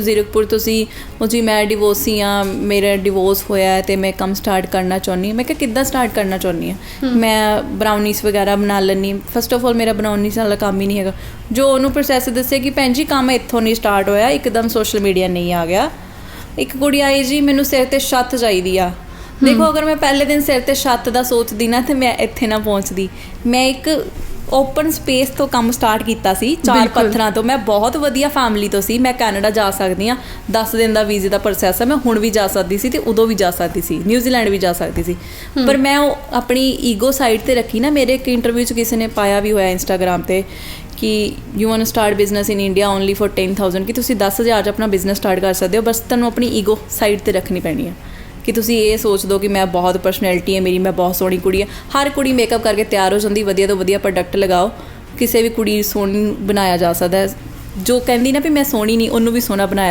ਜ਼ੀਰਕਪੁਰ ਤੁਸੀਂ ਉਹ ਜੀ ਮੈਂ ਡਿਵੋਰਸੀ ਆ ਮੇਰਾ ਡਿਵੋਰਸ ਹੋਇਆ ਹੈ ਤੇ ਮੈਂ ਕੰਮ ਸਟਾਰਟ ਕਰਨਾ ਚਾਹੁੰਦੀ ਹਾਂ। ਮੈਂ ਕਿਹਾ ਕਿੱਦਾਂ ਸਟਾਰਟ ਕਰਨਾ ਚਾਹੁੰਦੀ ਹਾਂ? ਮੈਂ ਬਰਾਊਨੀਸ ਵਗੈਰਾ ਬਣਾ ਲੈਣੀ ਫਸਟ ਆਫ ਆਲ ਮੇਰਾ ਬਰਾਊਨੀਸ ਵਾਲਾ ਕੰਮ ਹੀ ਨਹੀਂ ਹੈਗਾ। ਜੋ ਉਹਨੂੰ ਪ੍ਰੋਸੈਸ ਦੱਸਿਆ ਕਿ ਭੈਣ ਜੀ ਕੰਮ ਇੱਥੋਂ ਨਹੀਂ ਸਟਾਰਟ ਹੋਇਆ ਇੱਕਦਮ ਸੋਸ਼ਲ ਮੀਡੀਆ ਨਹੀਂ ਆ ਗਿਆ। ਇੱਕ ਕੁੜੀ ਆਈ ਜੀ ਮੈਨੂੰ ਸਿਰ ਤੇ ਛੱਤ ਚਾਹੀਦੀ ਆ। ਦੇਖੋ ਅਗਰ ਮੈਂ ਪਹਿਲੇ ਦਿਨ ਸਿਰ ਤੇ ਛੱਤ ਦਾ ਸੋਚਦੀ ਨਾ ਤੇ ਮੈਂ ਇੱਥੇ ਨਾ ਪਹੁੰਚਦੀ। ਮੈਂ ਇੱਕ ਓਪਨ ਸਪੇਸ ਤੋਂ ਕੰਮ ਸਟਾਰਟ ਕੀਤਾ ਸੀ ਚਾਰ। ਪੱਥਰਾਂ ਤੋਂ। ਮੈਂ ਬਹੁਤ ਵਧੀਆ ਫੈਮਿਲੀ ਤੋਂ ਸੀ। ਮੈਂ ਕੈਨੇਡਾ ਜਾ ਸਕਦੀ ਆ 10 ਦਿਨ ਦਾ ਵੀਜ਼ੇ ਦਾ ਪ੍ਰੋਸੈਸ ਹੈ ਮੈਂ ਹੁਣ ਵੀ ਜਾ ਸਕਦੀ ਸੀ ਤੇ ਉਦੋਂ ਵੀ ਜਾ ਸਕਦੀ ਸੀ। ਨਿਊਜ਼ੀਲੈਂਡ ਵੀ ਜਾ ਸਕਦੀ ਸੀ। ਪਰ ਮੈਂ ਉਹ ਆਪਣੀ ਈਗੋ ਸਾਈਡ ਤੇ ਰੱਖੀ ਨਾ ਮੇਰੇ ਇੱਕ ਇੰਟਰਵਿਊ 'ਚ ਕਿਸੇ ਨੇ ਪਾਇਆ ਵੀ ਹੋਇਆ ਇੰਸਟਾਗ੍ਰam ਤੇ ਕਿ you want start business in India only for 10000 ਕਿ ਤੁਸੀਂ 10000 'ਚ ਆਪਣਾ ਬਿਜ਼ਨਸ ਸਟਾਰਟ ਕਰ ਸਕਦੇ ਹੋ। ਬਸ ਤੁਹਾਨੂੰ ਆਪਣੀ ਈਗੋ ਸਾਈਡ ਤੇ ਰੱਖਣੀ ਪੈਣੀ ਹੈ ਕਿ ਤੁਸੀਂ ਇਹ ਸੋਚ ਦੋ ਕਿ ਮੈਂ ਬਹੁਤ ਪਰਸਨੈਲਿਟੀ ਹੈ, ਮੇਰੀ ਮੈਂ ਬਹੁਤ ਸੋਹਣੀ ਕੁੜੀ ਹੈ। ਹਰ ਕੁੜੀ ਮੇਕਅਪ ਕਰਕੇ ਤਿਆਰ ਹੋ ਜਾਂਦੀ, ਵਧੀਆ ਤੋਂ ਵਧੀਆ ਪ੍ਰੋਡਕਟ ਲਗਾਓ। ਕਿਸੇ ਵੀ ਕੁੜੀ ਸੋਹਣੀ ਬਣਾਇਆ ਜਾ ਸਕਦਾ ਹੈ। ਜੋ ਕਹਿੰਦੀ ਨਾ ਵੀ ਮੈਂ ਸੋਹਣੀ ਨਹੀਂ, ਉਹਨੂੰ ਵੀ ਸੋਹਣਾ ਬਣਾਇਆ